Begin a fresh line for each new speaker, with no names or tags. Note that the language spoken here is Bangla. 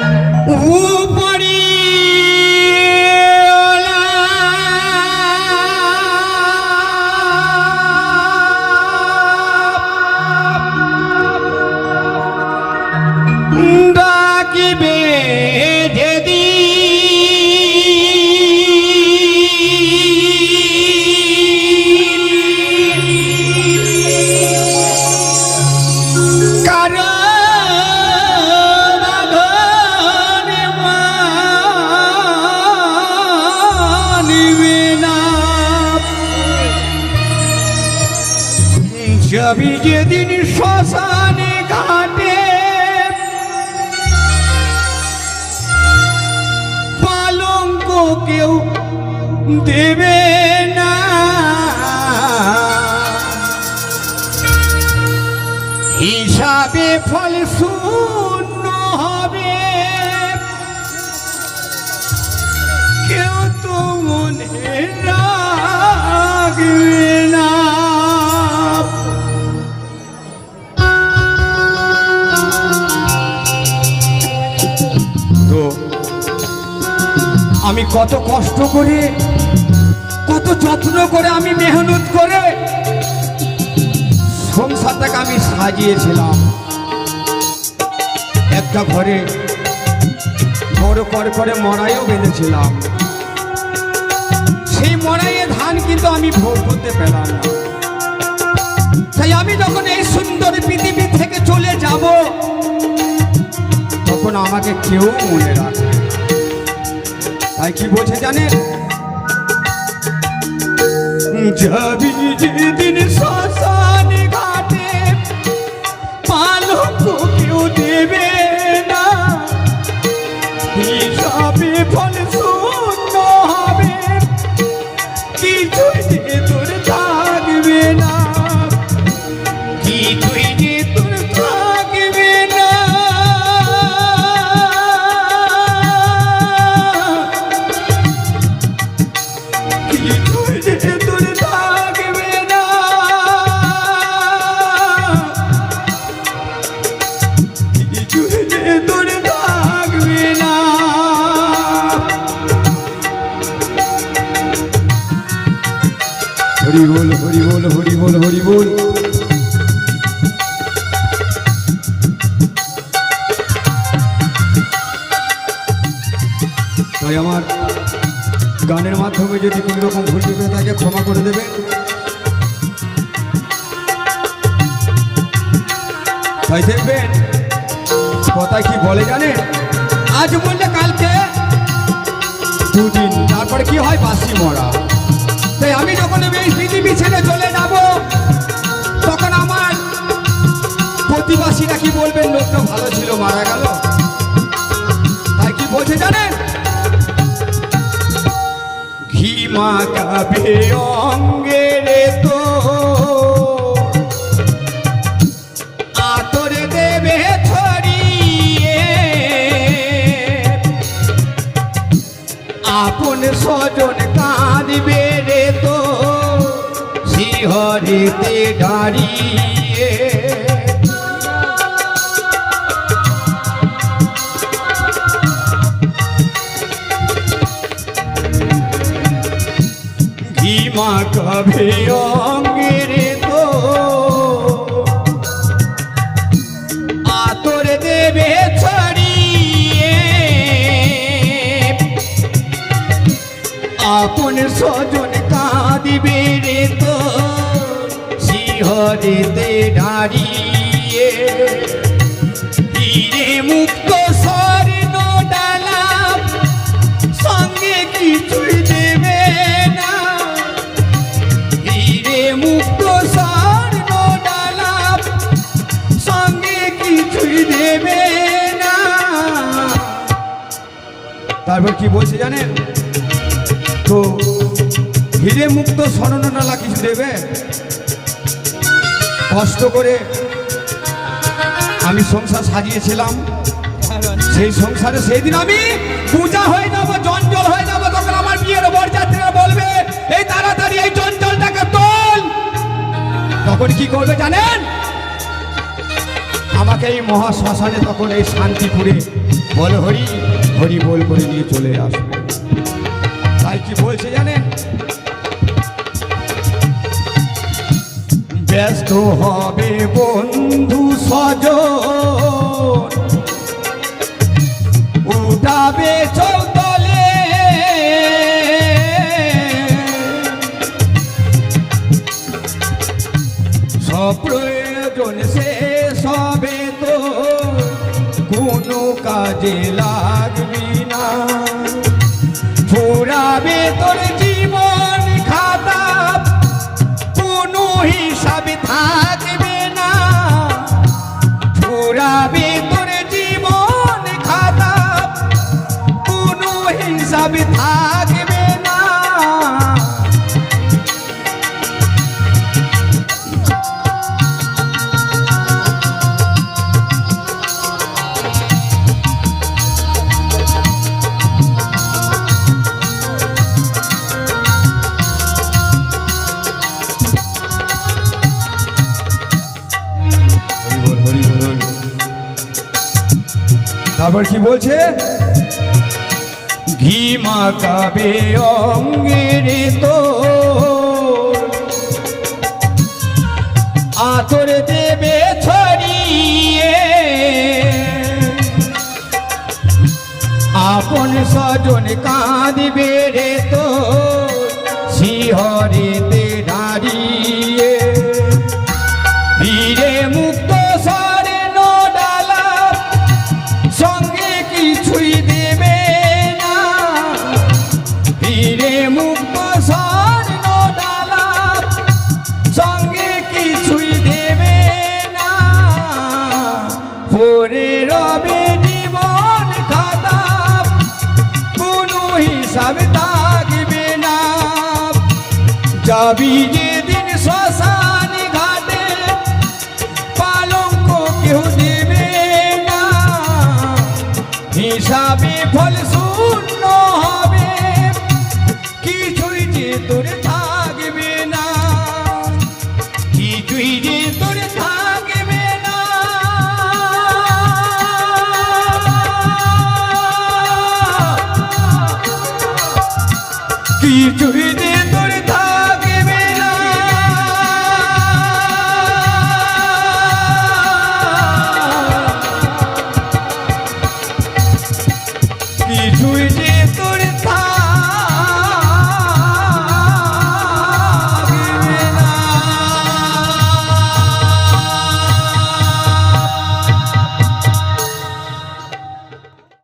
Uh! যাবি যেদিন শ্মশানে ঘাটে পালঙ্ক কেউ দেবে না। হিসাবে ফল আমি কত কষ্ট করে, কত যত্ন করে আমি মেহনত করে সংসারটাকে আমি সাজিয়েছিলাম। একটা ঘরে বড় করে করে মড়াইও বেঁধেছিলাম। সেই মড়াইয়ে ধান কিন্তু আমি ভোগ করতে পেলাম না। তাই আমি যখন এই সুন্দর পৃথিবী থেকে চলে যাব, তখন আমাকে কেউ মনে রাখবে। তাই কি বলছে জানেন যাবি যেদিন শ্মশান হরি বল হরি বল হরি বল হরি বল। তাই আমার গানের মাধ্যমে যদি কোনো রকম ভুল হয়ে থাকে, ক্ষমা করে দেবেন তাই দেখবেন কথা কি বলে জানেন? আজ বললে কালকে, দুদিন, তারপরে কি হয়? বাসি মরা। তাই আমি যখন এই পৃথিবী ছেড়ে চলে যাব, তখন আমার প্রতিবাসীরা কি বলবেন? লোকটা ভালো ছিল, মারা গেল। তাই কি বলছে জানেন? ঘি মাখাবে অঙ্গেরে তো। আপন স্বজন শিহরিতে দাঁড়িয়ে। ঘিমা কবে অঙ্গের তো। আতর দেবে ছড়িয়ে। আপন স্বজন কাঁদিবে। শিহরিতে দাঁড়িয়ে হিরে মুক্ত স্বর্ণ ডালা, সঙ্গে কিছুই দেবে না। হিরে মুক্ত স্বর্ণ ডালা, সঙ্গে কিছুই দেবে না। তারপর কি বলছে জানেন? তো হিরে মুক্ত স্মরণনালা কিছু দেবে? কষ্ট করে আমি সংসার সাজিয়েছিলাম। সেই সংসারে সেই দিন আমি পূজা হয়ে যাব, জঞ্জল হয়ে যাব তখন আমার বিয়ের বরযাত্রীরা বলবে, এই তাড়াতাড়ি এই জঞ্জলটাকে তোল। তখন কি করবে জানেন? আমাকে এই মহাশ্মশানে তখন এই শান্তিপুরে বল হরি হরি বল করে নিয়ে চলে আসবে। তাই কি বলছে জানেন? ব্যস্ত হবে বন্ধু সজ উঠাবে চৌতলে সপ্রয়োজন শেষ সবে তো। কোনো কাজে লাগবি না। ফুরাবে তোর হিসাবে থাকবে না। তারপর কি বলছে ঘি মাখাবে অঙ্গের তো আতর দেবে ছড়িয়ে। আপন স্বজন কাঁদবে রে তো শিহরেতে হিসাব থাকবে না যাবি যেদিন শ্মশান ঘাটে, পালঙ্ক কেউ দেবে না। হিসাবে ফল শূন্য হবে, কিছুই যে তোর থাকবে না। কিছুই যে তোর থাকবে কিছুই যে তোর থাকবে না। কিছুই